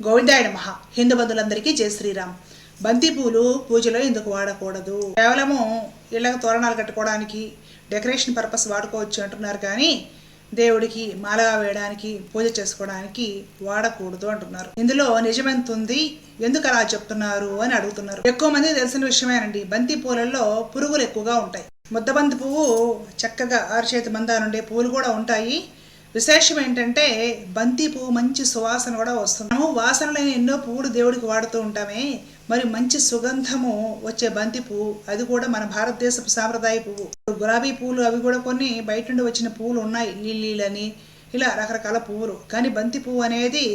గోవిందాయ మహా హిందూ బంధువులందరికీ జై శ్రీరామ్. బంతి పూలు పూజలో ఎందుకు వాడకూడదు? కేవలము ఇళ్ళకి తోరణాలు కట్టుకోవడానికి డెకరేషన్ పర్పస్ వాడుకోవచ్చు అంటున్నారు కానీ దేవుడికి మాలగా వేయడానికి పూజ చేసుకోవడానికి వాడకూడదు అంటున్నారు. ఇందులో నిజమెంత ఉంది ఎందుకు అలా చెప్తున్నారు అని అడుగుతున్నారు. ఎక్కువ మంది తెలిసిన విషయమేనండి. బంతి పూలలో పురుగులు ఎక్కువగా ఉంటాయి. ముద్దబంతి పువ్వు చక్కగా ఆరుచేతి మందానుండే పూలు కూడా ఉంటాయి. విశేషం ఏంటంటే బంతి పువ్వు మంచి సువాసన కూడా వస్తుంది. మనము వాసనలైన ఎన్నో పువ్వులు దేవుడికి వాడుతూ ఉంటామే మరి మంచి సుగంధము వచ్చే బంతి పువ్వు అది కూడా మన భారతదేశపు సాంప్రదాయ పువ్వు. గులాబీ పువ్వులు అవి కూడా కొన్ని బయట నుండి వచ్చిన పువ్వులు ఉన్నాయి లిల్లీలని ఇలా రకరకాల పువ్వులు. కానీ బంతి పువ్వు అనేది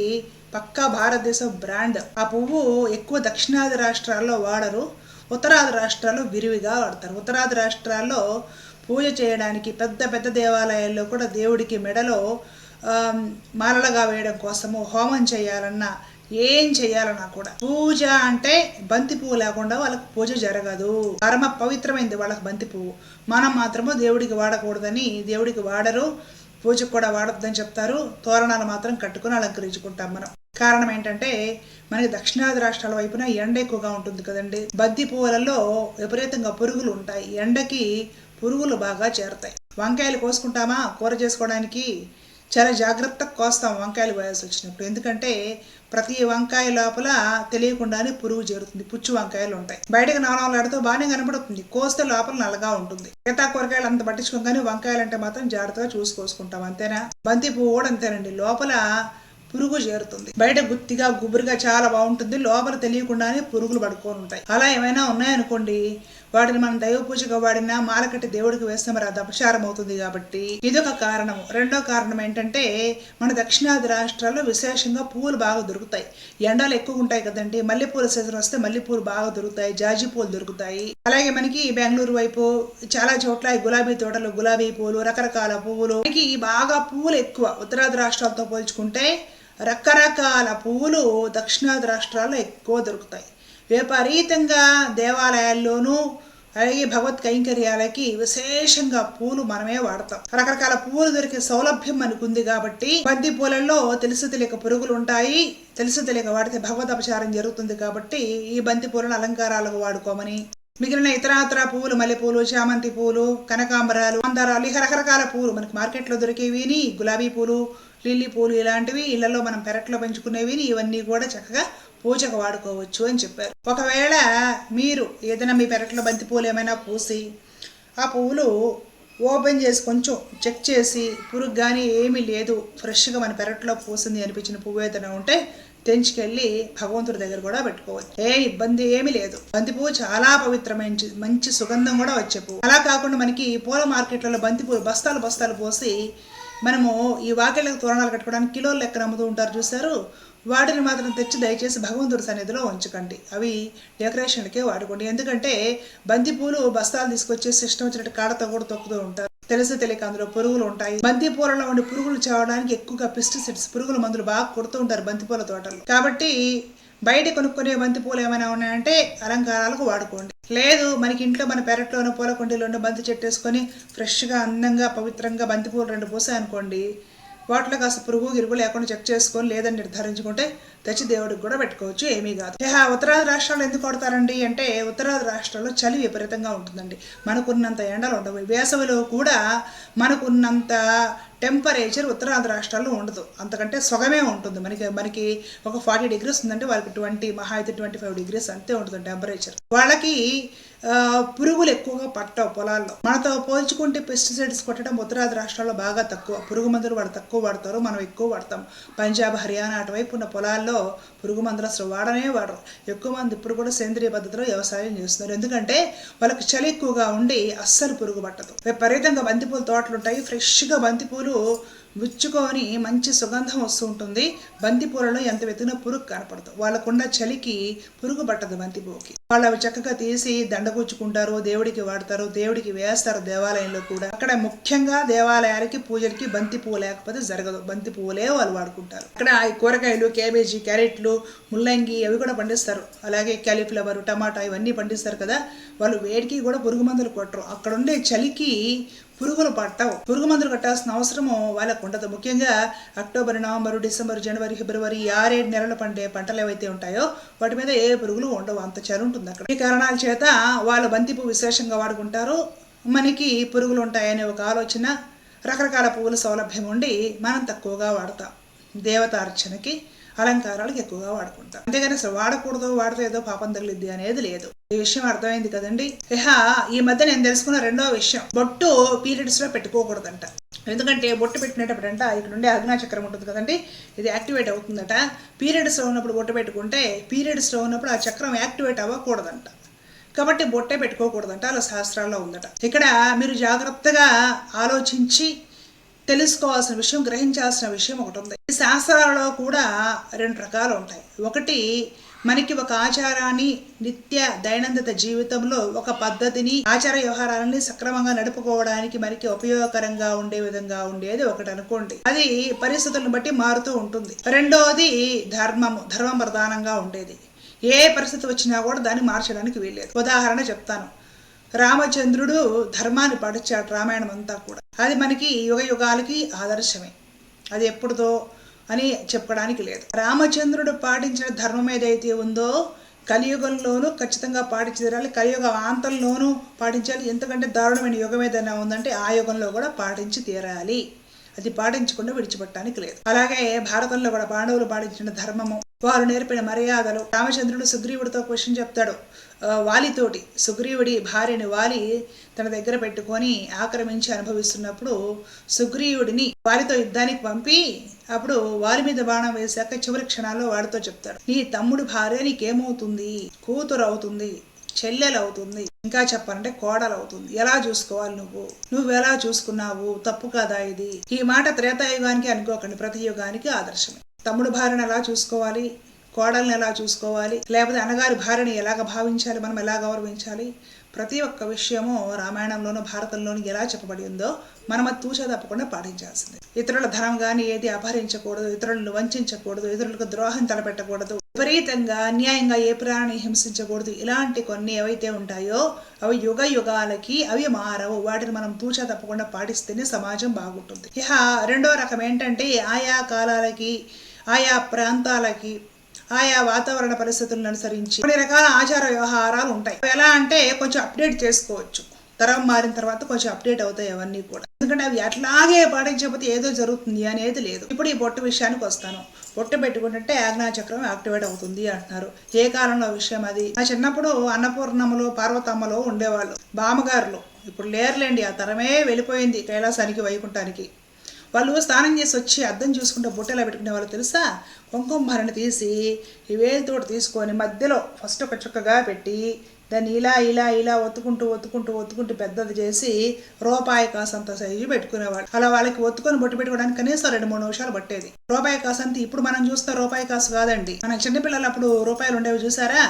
పక్కా భారతదేశ బ్రాండ్. ఆ పువ్వు ఎక్కువ దక్షిణాది రాష్ట్రాల్లో వాడరు ఉత్తరాది రాష్ట్రాల్లో విరివిగా వాడతారు. ఉత్తరాది రాష్ట్రాల్లో పూజ చేయడానికి పెద్ద పెద్ద దేవాలయాల్లో కూడా దేవుడికి మెడలో మాలలుగా వేయడం కోసము హోమం చేయాలన్నా ఏం చేయాలన్నా కూడా. పూజ అంటే బంతి పువ్వు లేకుండా వాళ్ళకి పూజ జరగదు. పరమ పవిత్రమైంది వాళ్ళకి బంతి పువ్వు. మనం మాత్రము దేవుడికి వాడకూడదని దేవుడికి వాడరు. పూజకు కూడా వాడొద్దని చెప్తారు. తోరణాలు మాత్రం కట్టుకుని అలంకరించుకుంటాం మనం. కారణం ఏంటంటే మనకి దక్షిణాది రాష్ట్రాల వైపున ఎండ ఎక్కువగా ఉంటుంది కదండి. బంతి పువ్వులలో విపరీతంగా పురుగులు ఉంటాయి. ఎండకి పురుగులు బాగా చేరతాయి. వంకాయలు కోసుకుంటామా? కూర చేసుకోవడానికి చాలా జాగ్రత్తగా కోస్తాం వంకాయలు కోయాల్సి వచ్చినప్పుడు. ఎందుకంటే ప్రతి వంకాయ లోపల తెలియకుండానే పురుగు చేరుతుంది. పుచ్చు వంకాయలు ఉంటాయి. బయటకు నాలుగు బాగానే కనబడుతుంది కోస్తే లోపల నల్లగా ఉంటుంది. మిగతా కూరగాయలు అంత పట్టించుకోగానే వంకాయలు అంటే మాత్రం జాగ్రత్తగా చూసి కోసుకుంటాం. అంతేనా? బంతి పువ్వు కూడా అంతేనండి. లోపల పురుగు చేరుతుంది. బయట గుత్తిగా గుబురుగా చాలా బాగుంటుంది. లోపల తెలియకుండానే పురుగులు పడుకొని ఉంటాయి. అలా ఏమైనా ఉన్నాయనుకోండి వాటిని మనం దైవ పూజగా వాడినా మాలకట్టి దేవుడికి వేస్తే మరి అది అపచారం అవుతుంది కాబట్టి ఇదొక కారణము. రెండో కారణం ఏంటంటే మన దక్షిణాది రాష్ట్రాల్లో విశేషంగా పువ్వులు బాగా దొరుకుతాయి. ఎండలు ఎక్కువ ఉంటాయి కదండి. మల్లెపూల సీజన్ వస్తే మల్లెపూలు బాగా దొరుకుతాయి. జాజి పూలు దొరుకుతాయి. అలాగే మనకి బెంగళూరు వైపు చాలా చోట్ల ఈ గులాబీ తోటలు గులాబీ పూలు రకరకాల పువ్వులు మనకి బాగా పువ్వులు ఎక్కువ ఉత్తరాది రాష్ట్రాలతో పోల్చుకుంటే రకరకాల పువ్వులు దక్షిణాది రాష్ట్రాల్లో ఎక్కువ దొరుకుతాయి. విపరీతంగా దేవాలయాల్లోనూ అలాగే భగవత్ కైంకర్యాలకి విశేషంగా పూలు మనమే వాడతాం. రకరకాల పూలు దొరికే సౌలభ్యం మనకు కాబట్టి బంతి పూలల్లో తెలుసు తెలియక పురుగులు ఉంటాయి. తెలుసు తెలియక వాడితే భగవద్ అపచారం జరుగుతుంది కాబట్టి ఈ బంతి పూలను అలంకారాలకు వాడుకోమని. మిగిలిన ఇతరాతర పువ్వులు మల్లెపూలు చామంతి పూలు కనకాంబరాలు మందారాలు ఇక రకరకాల పూలు మనకి మార్కెట్లో దొరికేవిని గులాబీ పూలు లిల్లీ పూలు ఇలాంటివి ఇళ్ళలో మనం పెరట్లో పెంచుకునేవి ఇవన్నీ కూడా చక్కగా పూజకు వాడుకోవచ్చు అని చెప్పారు. ఒకవేళ మీరు ఏదైనా మీ పెరట్లో బంతి పూలు ఏమైనా పూసి ఆ పువ్వులు ఓపెన్ చేసి కొంచెం చెక్ చేసి పురుగు కానీ ఏమీ లేదు ఫ్రెష్గా మన పెరట్లో పూసింది అనిపించిన పువ్వు ఏదైనా ఉంటే తెంచుకెళ్ళి భగవంతుడి దగ్గర కూడా పెట్టుకోవచ్చు. ఏ ఇబ్బంది ఏమీ లేదు. బంతి పువ్వు చాలా పవిత్రమైన మంచి సుగంధం కూడా వచ్చే పువ్వు. అలా కాకుండా మనకి పూల మార్కెట్లలో బంతి పువ్వు బస్తాలు బస్తాలు పోసి మనము ఈ వాకిళ్ళకి తోరణాలు కట్టుకోవడానికి కిలోల లెక్కన అమ్ముతూ ఉంటారు చూసారు వాటిని మాత్రం తెచ్చి దయచేసి భగవంతుడి సన్నిధిలో ఉంచకండి. అవి డెకరేషన్లకే వాడుకోండి. ఎందుకంటే బంతిపూలు బస్తాలు తీసుకొచ్చేసి ఇష్టం వచ్చినట్టు కాడతో కూడా తొక్కుతూ ఉంటారు. తెలిసి తెలియక అందులో పురుగులు ఉంటాయి. బంతిపూలలో ఉండి ఉండే పురుగులు చావడానికి ఎక్కువగా పెస్టిసైడ్స్ పురుగుల మందులు బాగా కొడుతూ ఉంటారు బంతిపూల తోటలు. కాబట్టి బయట కొనుక్కునే బంతి పూలు ఏమైనా ఉన్నాయంటే అలంకారాలకు వాడుకోండి. లేదు మనకి ఇంట్లో మన పెరట్లోనో పూల కుండీలోనో బంతి చెట్టు వేసుకొని ఫ్రెష్గా అందంగా పవిత్రంగా బంతి పూలు రెండు పూసాయనుకోండి వాటిలో కాస్త పురుగు గిరుగు లేకుండా చెక్ చేసుకొని లేదని నిర్ధారించుకుంటే తెచ్చి దేవుడికి కూడా పెట్టుకోవచ్చు ఏమీ కాదు. ఇహ ఉత్తరాది రాష్ట్రాలు ఎందుకు కొడతారండి అంటే ఉత్తరాది రాష్ట్రాల్లో చలి విపరీతంగా ఉంటుందండి. మనకున్నంత ఎండలు ఉండవు. వేసవిలో కూడా మనకున్నంత టెంపరేచర్ ఉత్తరాంధ్ర రాష్ట్రాల్లో ఉండదు. అంతకంటే సొగమే ఉంటుంది. మనకి మనకి ఒక ఫార్టీ డిగ్రీస్ ఉందంటే వాళ్ళకి ట్వంటీ మహా అయితే ట్వంటీ ఫైవ్ డిగ్రీస్ అంతే ఉంటుంది టెంపరేచర్. వాళ్ళకి పురుగులు ఎక్కువగా పట్టవు పొలాల్లో. మనతో పోల్చుకుంటే పెస్టిసైడ్స్ కొట్టడం ఉత్తరాది రాష్ట్రాల్లో బాగా తక్కువ. పురుగు మందులు వాళ్ళు తక్కువ వాడతారు మనం ఎక్కువ వాడతాం. పంజాబ్ హర్యానా అటువైపు ఉన్న పొలాల్లో పురుగు మందులు అసలు వాడనే వాడరు. ఎక్కువ మంది ఇప్పుడు కూడా సేంద్రియ పద్ధతిలో వ్యవసాయం చేస్తున్నారు. ఎందుకంటే వాళ్ళకి చలి ఎక్కువగా ఉండి అస్సలు పురుగు పట్టదు. విపరీతంగా బంతిపూల తోటలు ఉంటాయి. ఫ్రెష్గా బంతిపూలు విచ్చుకొని మంచి సుగంధం వస్తూ ఉంటుంది. బంతిపూలలో ఎంత వెతికినా పురుగు కనపడదు. వాళ్ళకున్న చలికి పురుగు పట్టదు బంతి పువ్వుకి వాళ్ళు అవి చక్కగా తీసి దండగుచ్చుకుంటారు దేవుడికి వాడతారు దేవుడికి వేస్తారు దేవాలయంలో కూడా. అక్కడ ముఖ్యంగా దేవాలయాలకి పూజలకి బంతి పువ్వు లేకపోతే జరగదు. బంతి పువ్వులే వాళ్ళు వాడుకుంటారు. అక్కడ ఈ కూరగాయలు క్యాబేజీ క్యారెట్లు ముల్లంగి అవి కూడా పండిస్తారు. అలాగే క్యాలీఫ్లవర్ టమాటా ఇవన్నీ పండిస్తారు కదా. వాళ్ళు వేడికి కూడా పురుగు మందులు కొట్టరు. అక్కడ ఉండే చలికి పురుగులు పట్టవు. పురుగు మందులు కట్టాల్సిన అవసరము వాళ్ళకు ఉండదు. ముఖ్యంగా అక్టోబర్ నవంబర్ డిసెంబర్ జనవరి ఫిబ్రవరి ఆరేడు నెలలు పండే పంటలు ఏవైతే ఉంటాయో వాటి మీద ఏ పురుగులు ఉండవు. అంత చలి ఉంటుంది అక్కడ. ఈ కారణాల చేత వాళ్ళు బంతి పువ్వు విశేషంగా వాడుకుంటారు. మనకి పురుగులు ఉంటాయనే ఒక ఆలోచన రకరకాల పువ్వుల సౌలభ్యం ఉండి మనం తక్కువగా వాడతాం. దేవత అర్చనకి అలంకారాలకు ఎక్కువగా వాడుకుంటాం. అంతేగాని అసలు వాడకూడదు వాడితే ఏదో పాపం తగిలిద్ది అనేది లేదు. ఈ విషయం అర్థమైంది కదండి? ఇహ ఈ మధ్య నేను తెలుసుకున్న రెండో విషయం. బొట్టు పీరియడ్స్లో పెట్టుకోకూడదంట. ఎందుకంటే బొట్టు పెట్టినప్పుడంట ఇక్కడ ఉండే అగ్నా చక్రం ఉంటుంది కదండి? ఇది యాక్టివేట్ అవుతుందట. పీరియడ్స్లో ఉన్నప్పుడు బొట్టు పెట్టుకుంటే పీరియడ్స్లో ఉన్నప్పుడు ఆ చక్రం యాక్టివేట్ అవ్వకూడదంట. కాబట్టి బొట్టే పెట్టుకోకూడదంట. అలా శాస్త్రాల్లో ఉందట. ఇక్కడ మీరు జాగ్రత్తగా ఆలోచించి తెలుసుకోవాల్సిన విషయం గ్రహించాల్సిన విషయం ఒకటి ఉంది ఈ శాస్త్రాలలో కూడా రెండు రకాలు ఉంటాయి. ఒకటి మనకి ఒక ఆచారాన్ని నిత్య దైనందిత జీవితంలో ఒక పద్ధతిని ఆచార వ్యవహారాలని సక్రమంగా నడుపుకోవడానికి మనకి ఉపయోగకరంగా ఉండే విధంగా ఉండేది ఒకటి అనుకోండి. అది పరిస్థితులను బట్టి మారుతూ ఉంటుంది. రెండోది ధర్మము ధర్మం ప్రధానంగా ఉండేది. ఏ పరిస్థితి వచ్చినా కూడా దాన్ని మార్చడానికి వీల్లేదు. ఉదాహరణ చెప్తాను. రామచంద్రుడు ధర్మాన్ని పాటించాడు రామాయణం అంతా కూడా. అది మనకి యుగ యుగాలకి ఆదర్శమే. అది ఎప్పుడుదో అని చెప్పడానికి లేదు. రామచంద్రుడు పాటించిన ధర్మం ఏదైతే ఉందో కలియుగంలోనూ ఖచ్చితంగా పాటించి తీరాలి కలియుగ ఆంతంలోనూ పాటించాలి. ఎందుకంటే దారుణమైన యుగం ఏదైనా ఉందంటే ఆ యుగంలో కూడా పాటించి తీరాలి. అది పాటించకుండా విడిచిపెట్టడానికి లేదు. అలాగే భారతంలో కూడా పాండవులు పాటించిన ధర్మము వారు నేర్పిన మర్యాదలు. రామచంద్రుడు సుగ్రీవుడితో క్వశ్చన్ చెప్తాడు. వాలితోటి సుగ్రీవుడి భార్యని వాలి తన దగ్గర పెట్టుకొని ఆక్రమించి అనుభవిస్తున్నప్పుడు సుగ్రీవుడిని వారితో యుద్ధానికి పంపి అప్పుడు వారి మీద బాణం వేశాక చివరి క్షణాల్లో వాడితో చెప్తాడు. నీ తమ్ముడు భార్య నీకేమవుతుంది? కూతురు అవుతుంది చెల్లెలు అవుతుంది ఇంకా చెప్పాలంటే కోడలు అవుతుంది ఎలా చూసుకోవాలి నువ్వు? నువ్వు ఎలా చూసుకున్నావు? తప్పు కదా ఇది? ఈ మాట త్రేతాయుగానికి అనుకోకండి. ప్రతి యుగానికి ఆదర్శమే. తమ్ముడు భార్యను ఎలా చూసుకోవాలి? కోడల్ని ఎలా చూసుకోవాలి? లేకపోతే అన్నగారి భార్యని ఎలాగ భావించాలి? మనం ఎలా గౌరవించాలి? ప్రతి ఒక్క విషయము రామాయణంలోనూ భారతంలోనూ ఎలా చెప్పబడి ఉందో మనం అది తూచా తప్పకుండా పాటించాల్సింది. ఇతరుల ధనం కానీ ఏది అపహరించకూడదు ఇతరులను వంచకూడదు ఇతరులకు ద్రోహం తలపెట్టకూడదు విపరీతంగా అన్యాయంగా ఏ ప్రాణిని హింసించకూడదు ఇలాంటి కొన్ని ఏవైతే ఉంటాయో అవి యుగ యుగాలకి అవి మారవు. వాటిని మనం తూచా తప్పకుండా పాటిస్తేనే సమాజం బాగుంటుంది. ఇహ రెండో రకం ఏంటంటే ఆయా కాలాలకి ఆయా ప్రాంతాలకి ఆయా వాతావరణ పరిస్థితులను అనుసరించి కొన్ని రకాల ఆచార వ్యవహారాలు ఉంటాయి. ఎలా అంటే కొంచెం అప్డేట్ చేసుకోవచ్చు. తరం మారిన తర్వాత కొంచెం అప్డేట్ అవుతాయి అవన్నీ కూడా. ఎందుకంటే అవి అట్లాగే పాటించకపోతే ఏదో జరుగుతుంది అనేది లేదు. ఇప్పుడు ఈ బొట్టు విషయానికి వస్తాను. బొట్టు పెట్టుకుంటే ఆజ్ఞా చక్రం యాక్టివేట్ అవుతుంది అంటున్నారు. ఏ కాలంలో విషయం అది? నా చిన్నప్పుడు అన్నపూర్ణములు పార్వతమ్మలో ఉండేవాళ్ళు. బామ్మగారులు. ఇప్పుడు లేరులేండి. ఆ తరమే వెళ్ళిపోయింది కైలాసానికి వైకుంఠానికి. వాళ్ళు స్నానం చేసి వచ్చి అద్దం చూసుకుంటే బుట్టలో పెట్టుకునే వాళ్ళు తెలుసా? కుంకుమ భరణ తీసి ఈ వేలితోటి తీసుకొని మధ్యలో ఫస్ట్ ఒక చుక్కగా పెట్టి దాన్ని ఇలా ఇలా ఇలా ఒత్తుకుంటూ ఒత్తుకుంటూ ఒత్తుకుంటూ పెద్దది చేసి రూపాయి కాసంత సైజు పెట్టుకునేవాళ్ళు అలా వాళ్ళకి ఒత్తుకొని బొట్టు పెట్టుకోవడానికి కనీసం రెండు మూడు నిమిషాలు పట్టేది. రూపాయి కాసంత ఇప్పుడు మనం చూస్తే రూపాయి కాసు కాదండి. మనం చిన్నపిల్లలు అప్పుడు రూపాయలు ఉండేవి చూసారా?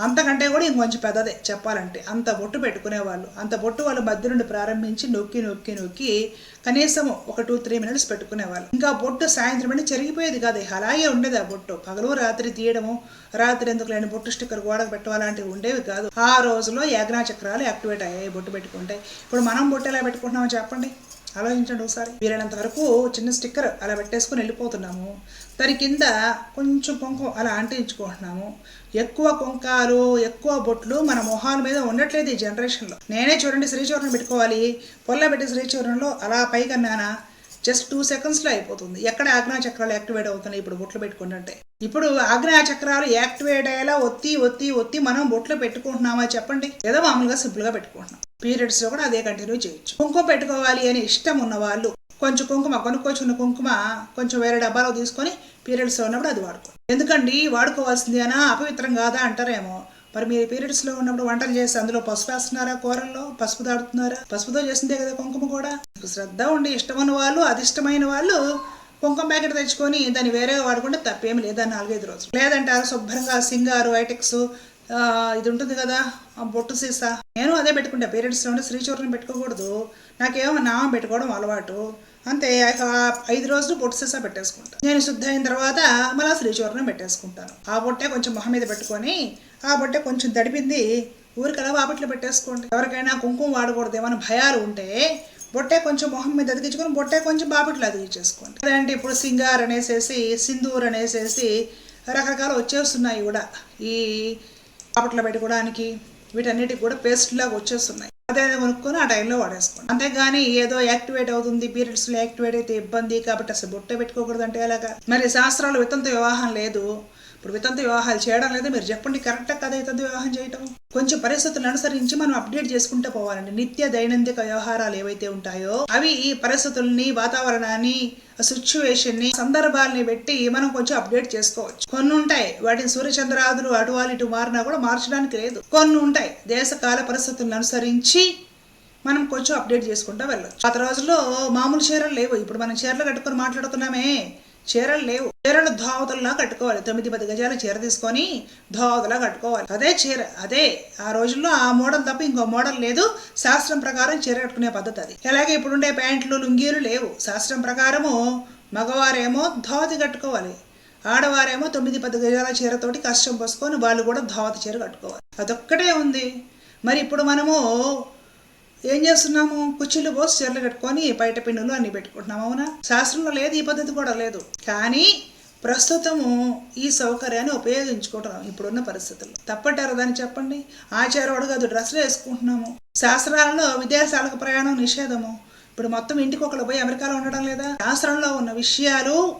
అంతకంటే కూడా ఇంకొంచెం పెద్దదే చెప్పాలంటే. అంత బొట్టు పెట్టుకునేవాళ్ళు. అంత బొట్టు వాళ్ళు మధ్య నుండి ప్రారంభించి నొక్కి నొక్కి నొక్కి కనీసం ఒక టూ త్రీ మినిట్స్ పెట్టుకునేవాళ్ళు. ఇంకా బొట్టు సాయంత్రం అంటే చెరిగిపోయేది కాదు. అలాగే ఉండేది ఆ బొట్టు. పగలు రాత్రి తీయడము రాత్రి ఎందుకు లేని బొట్టు స్టిక్కర్ గోడకు పెట్టాలంటే ఉండేవి కాదు. ఆ రోజులో యాజ్ఞా చక్రాలు యాక్టివేట్ అయ్యాయి బొట్టు పెట్టుకుంటే. ఇప్పుడు మనం బొట్టు ఎలా పెట్టుకుంటున్నామో చెప్పండి. ఆలోచించండి ఒకసారి. వీలైనంత వరకు చిన్న స్టిక్కర్ అలా పెట్టేసుకొని వెళ్ళిపోతున్నాము. దాని కింద కొంచెం కుంకుమ అలా అంటించుకుంటున్నాము. ఎక్కువ కొంకాలు ఎక్కువ బొట్లు మన మొహాల మీద ఉండట్లేదు ఈ జనరేషన్లో. నేనే చూడండి శ్రీచూర్ణం పెట్టుకోవాలి. పొల్ల పెట్టి శ్రీచూర్ణంలో అలా పైకన్నానా జస్ట్ టూ సెకండ్స్లో అయిపోతుంది. ఎక్కడ ఆజ్ఞా చక్రాలు యాక్టివేట్ అవుతున్నాయి ఇప్పుడు బొట్లు పెట్టుకుంటుంటే? ఇప్పుడు ఆజ్ఞా చక్రాలు యాక్టివేట్ అయ్యేలా ఒత్తి ఒత్తి ఒత్తి మనం బొట్లు పెట్టుకుంటున్నామా చెప్పండి? ఏదో మామూలుగా సింపుల్గా పెట్టుకుంటున్నాం. పీరియడ్స్లో కూడా అదే కంటిన్యూ చేయొచ్చు. కుంకుమ పెట్టుకోవాలి అని ఇష్టం ఉన్న వాళ్ళు కొంచెం కుంకుమ కొనుక్కొచ్చుకున్న కుంకుమ కొంచెం వేరే డబ్బాలో తీసుకొని పీరియడ్స్లో ఉన్నప్పుడు అది వాడుకో ఎందుకండి? వాడుకోవాల్సింది అనా అపవిత్రం కాదా? అంటారేమో. మరి మీరు పీరియడ్స్లో ఉన్నప్పుడు వంటలు చేసి అందులో పసుపు వేస్తున్నారా? కూరల్లో పసుపు దాడుతున్నారా? పసుపుతో చేసిందే కదా కుంకుమ కూడా? శ్రద్ధ ఉండి ఇష్టమైన వాళ్ళు అదిష్టమైన వాళ్ళు కుంకుమ ప్యాకెట్ తెచ్చుకొని దాన్ని వేరేగా వాడుకుంటే తప్పేం లేదా నాలుగైదు రోజులు. లేదంటే అది శుభ్రంగా సింగారు ఐటెక్స్ ఇది ఉంటుంది కదా ఆ బొట్టు సీసా. నేను అదే పెట్టుకుంటా. పీరియడ్స్లో ఉంటే శ్రీచూర్ణం పెట్టుకోకూడదు. నాకేమో నామం పెట్టుకోవడం అలవాటు. అంతే ఐదు రోజులు బొట్టు సీసా పెట్టేసుకుంటాను నేను శుద్ధమైన అయిన తర్వాత మళ్ళీ శ్రీచూర్ణం పెట్టేసుకుంటాను. ఆ బొట్టే కొంచెం మొహం మీద పెట్టుకొని ఆ బొట్టే కొంచెం తడిపింది ఊరికి అలా బాపట్లో పెట్టేసుకోండి. ఎవరికైనా కుంకుమ వాడకూడదు ఏమైనా భయాలు ఉంటే బొట్టే కొంచెం మొహం మీద అతికించుకొని బొట్టే కొంచెం బాబిట్లో అతికించేసుకోండి. అదేంటి ఇప్పుడు సింగార్ అనేసేసి సింధూర్ అనేసేసి రకరకాలు వచ్చేస్తున్నాయి కూడా. ఈ బాపట్లో పెట్టుకోవడానికి వీటన్నిటికి కూడా పేస్ట్ లాగా వచ్చేస్తున్నాయి. అదే కొనుక్కొని ఆ టైంలో వాడేసుకోండి. అంతేగాని ఏదో యాక్టివేట్ అవుతుంది పీరియడ్స్లో యాక్టివేట్ అయితే ఇబ్బంది కాబట్టి అసలు బొట్టే పెట్టుకోకూడదు అంటే ఎలాగా? మరి శాస్త్రాలు వితంత వివాహం లేదు. ఇప్పుడు వితంత వివాహాలు చేయడం లేదు మీరు చెప్పండి కరెక్టా కదా వితంత వివాహం చేయటం? కొంచెం పరిస్థితులను అనుసరించి మనం అప్డేట్ చేసుకుంటూ పోవాలండి. నిత్య దైనందిక వ్యవహారాలు ఏవైతే ఉంటాయో అవి ఈ పరిస్థితుల్ని వాతావరణాన్ని సిచ్యువేషన్ని సందర్భాల్ని పెట్టి మనం కొంచెం అప్డేట్ చేసుకోవచ్చు. కొన్ని ఉంటాయి. వాటిని సూర్యచంద్రాదులు అటు ఇటు మారినా కూడా మార్చడానికి లేదు. కొన్ని ఉంటాయి. దేశకాల పరిస్థితులను అనుసరించి మనం కొంచెం అప్డేట్ చేసుకుంటూ వెళ్ళొచ్చు. పాత రోజుల్లో మామూలు చీరలు లేవు. ఇప్పుడు మనం చీరలు కట్టుకొని మాట్లాడుతున్నామే. చీరలు లేవు. చీరలు ధోవతల్లా కట్టుకోవాలి. తొమ్మిది పది గజాల చీర తీసుకొని ధోవతలా కట్టుకోవాలి. అదే చీర అదే ఆ రోజుల్లో ఆ మోడల్ తప్ప ఇంకో మోడల్ లేదు. శాస్త్రం ప్రకారం చీర కట్టుకునే పద్ధతి అది. అలాగే ఇప్పుడుండే ప్యాంట్లు లుంగీలు లేవు. శాస్త్రం ప్రకారము మగవారేమో ధోవతి కట్టుకోవాలి. ఆడవారేమో తొమ్మిది పది గజాల చీరతోటి కష్టం పోసుకొని వాళ్ళు కూడా ధోవతి చీర కట్టుకోవాలి. అదొక్కటే ఉంది. మరి ఇప్పుడు మనము ఏం చేస్తున్నాము? కుర్చీలు పోసి చీరలు కట్టుకొని బయట పిండులు అన్ని పెట్టుకుంటున్నాము అవునా? శాస్త్రంలో లేదు ఈ పద్ధతి కూడా లేదు. కానీ ప్రస్తుతము ఈ సౌకర్యాన్ని ఉపయోగించుకుంటున్నాం ఇప్పుడున్న పరిస్థితుల్లో. తప్పటారు దాన్ని చెప్పండి? ఆచారోడు కాదు డ్రెస్సులు వేసుకుంటున్నాము. శాస్త్రాలలో విదేశాలకు ప్రయాణం నిషేధము. ఇప్పుడు మొత్తం ఇంటికి ఒకళ్ళు పోయి అమెరికాలో ఉండడం లేదా? శాస్త్రంలో ఉన్న విషయాలు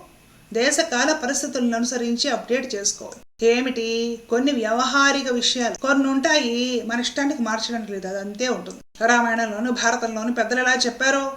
దేశకాల పరిస్థితులను అనుసరించి అప్డేట్ చేసుకోవాలి. ఏమిటి కొన్ని వ్యవహారిక విషయాలు. కొన్ని ఉంటాయి మన ఇష్టానికి మార్చడానికి లేదు. అది అంతే ఉంటుంది. రామాయణంలోను భారతంలోను పెద్దలు ఎలా చెప్పారో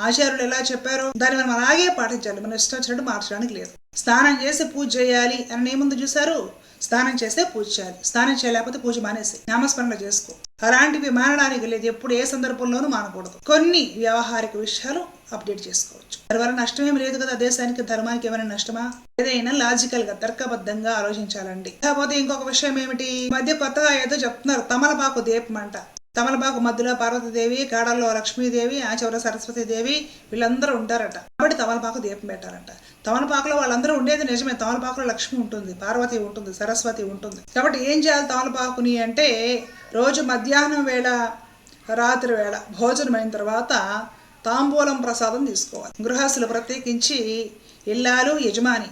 ఆచార్యులు ఎలా చెప్పారో దాన్ని మనం అలాగే పాటించాలి. మనం ఇష్టం వచ్చినట్టు మార్చడానికి లేదు. స్నానం చేసి పూజ చేయాలి అని ముందు చూశారు? స్నానం చేస్తే పూజ చేయాలి. స్నానం చేయలేకపోతే పూజ మానేసి నామస్మరణ చేసుకో. అలాంటివి మానడానికి లేదు. ఎప్పుడు ఏ సందర్భంలోనూ మానకూడదు. కొన్ని వ్యవహారిక విషయాలు అప్డేట్ చేసుకోవచ్చు. దానివల్ల నష్టం ఏమి లేదు కదా దేశానికి ధర్మానికి ఏమైనా నష్టమా? ఏదైనా లాజికల్గా తర్కబద్ధంగా ఆలోచించాలండి. కాకపోతే ఇంకొక విషయం ఏమిటి? మధ్య కొత్తగా ఏదో చెప్తున్నారు తమలపాకు దేపమంట తమలపాకు మధ్యలో పార్వతీదేవి కాడల్లో లక్ష్మీదేవి ఆచవర సరస్వతీదేవి వీళ్ళందరూ ఉంటారట. కాబట్టి తమలపాకు దీపం పెట్టారంట తమలపాకులో వాళ్ళందరూ ఉండేది నిజమే. తమలపాకులో లక్ష్మి ఉంటుంది పార్వతి ఉంటుంది సరస్వతి ఉంటుంది. కాబట్టి ఏం చేయాలి తమలపాకుని అంటే రోజు మధ్యాహ్నం వేళ రాత్రి వేళ భోజనం అయిన తర్వాత తాంబూలం ప్రసాదం తీసుకోవాలి. గృహస్థులు ప్రత్యేకించి ఇల్లాలు యజమాని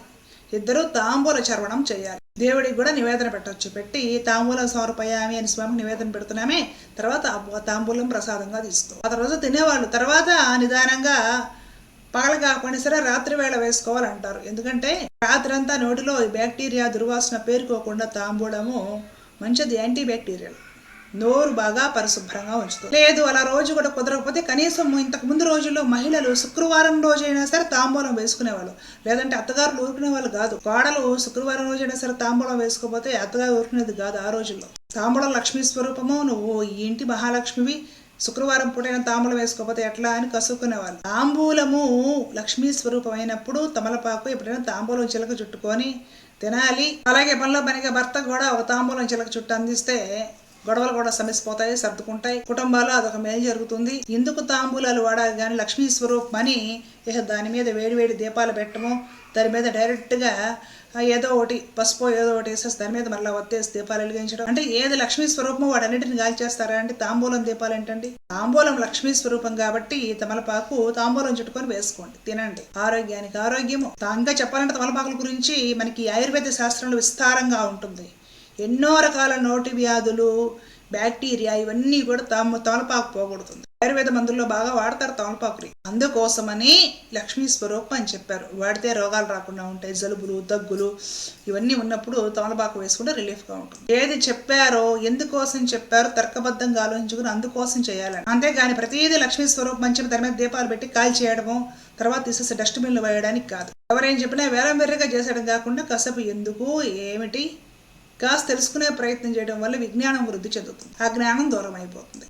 ఇద్దరు తాంబూల చర్వణం చేయాలి. దేవుడికి కూడా నివేదన పెట్టొచ్చు. పెట్టి తాంబూలం సమర్పయామి అని స్వామికి నివేదన పెడుతున్నామే. తర్వాత తాంబూలం ప్రసాదంగా తీసుకో. ఆ రోజు తినేవాళ్ళు. తర్వాత నిదానంగా పగలు కాకపోయినా సరే రాత్రి వేళ వేసుకోవాలంటారు. ఎందుకంటే రాత్రి అంతా నోటిలో బ్యాక్టీరియా దుర్వాసన పేరుకోకుండా తాంబూలము మంచిది యాంటీ బ్యాక్టీరియల్ నోరు బాగా పరిశుభ్రంగా ఉంచుతుంది లేదు అలా రోజు కూడా కుదరకపోతే కనీసం ఇంతకు ముందు రోజుల్లో మహిళలు శుక్రవారం రోజైనా సరే తాంబూలం వేసుకునేవాళ్ళు. లేదంటే అత్తగారులు ఊరుకునే వాళ్ళు కాదు. కోడలు శుక్రవారం రోజైనా సరే తాంబూలం వేసుకోకపోతే అత్తగారు ఊరుకునేది కాదు ఆ రోజుల్లో. తాంబూలం లక్ష్మీ స్వరూపము నువ్వు ఈ ఇంటి మహాలక్ష్మివి శుక్రవారం పూటైన తాంబూలం వేసుకోకపోతే ఎట్లా అని కసుక్కునేవాళ్ళు. తాంబూలము లక్ష్మీ స్వరూపం అయినప్పుడు తమలపాకు ఎప్పుడైనా తాంబూలం చిలక చుట్టుకొని తినాలి. అలాగే పనిలో పనిగా భర్త కూడా ఒక తాంబూలం చిలక చుట్టూ అందిస్తే గొడవలు కూడా సమసిపోతాయి సర్దుకుంటాయి. కుటుంబాలు అదొక మేలు జరుగుతుంది. ఎందుకు తాంబూలాలు వాడాలి కానీ లక్ష్మీ స్వరూపం అని ఇక దాని మీద వేడి వేడి దీపాలు పెట్టము దాని మీద డైరెక్ట్గా ఏదో ఒకటి పసుపు ఏదో ఒకటి వేసేసి దాని మీద మళ్ళీ వత్తేసి దీపాలు వెలిగించడం. అంటే ఏది లక్ష్మీ స్వరూపమో వాడన్నిటిని గాల్చేస్తారా అంటే తాంబూలం దీపాలు ఏంటండి? తాంబూలం లక్ష్మీ స్వరూపం కాబట్టి తమలపాకు తాంబూలం చుట్టుకొని వేసుకోండి తినండి. ఆరోగ్యానికి ఆరోగ్యము. ఇంకా చెప్పాలంటే తమలపాకుల గురించి మనకి ఆయుర్వేద శాస్త్రంలో విస్తారంగా ఉంటుంది. ఎన్నో రకాల నోటి వ్యాధులు బ్యాక్టీరియా ఇవన్నీ కూడా తమ తమలపాకు పోగొడుతుంది. ఆయుర్వేద మందుల్లో బాగా వాడతారు తమలపాకుని. అందుకోసమని లక్ష్మీ స్వరూపం అని చెప్పారు. వాడితే రోగాలు రాకుండా ఉంటాయి జలుబులు దగ్గులు ఇవన్నీ ఉన్నప్పుడు తమలపాకు వేసుకుంటే రిలీఫ్గా ఉంటుంది. ఏది చెప్పారో ఎందుకోసం చెప్పారో తర్కబద్ధంగా ఆలోచించుకుని అందుకోసం చేయాలని. అంతేగాని ప్రతిదీ లక్ష్మీ స్వరూపం మంచి దాని మీద దీపాలు పెట్టి కాల్ చేయడము తర్వాత తీసేసి డస్ట్బిన్లు వేయడానికి కాదు. ఎవరేం చెప్పినా వేరే వేరేగా చేసేయడం కాకుండా కసపు ఎందుకు ఏమిటి? కాస్త తెలుసుకునే ప్రయత్నం చేయడం వల్ల విజ్ఞానం వృద్ధి చెందుతుంది. ఆ జ్ఞానం దూరం అయిపోతుంది.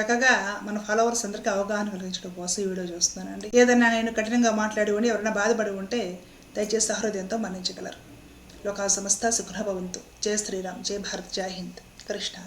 చక్కగా మన ఫాలోవర్స్ అందరికీ అవగాహన కలిగించడం కోసం ఈ వీడియో చూస్తున్నానండి. ఏదైనా నేను కఠినంగా మాట్లాడి ఉండి ఎవరైనా బాధపడి ఉంటే దయచేసి సహృదయంతో మన్నించగలరు. లోకా సంస్థ సుఖభవంతు జయ శ్రీరామ్. జయ భారత్. జై హింద్. కృష్ణ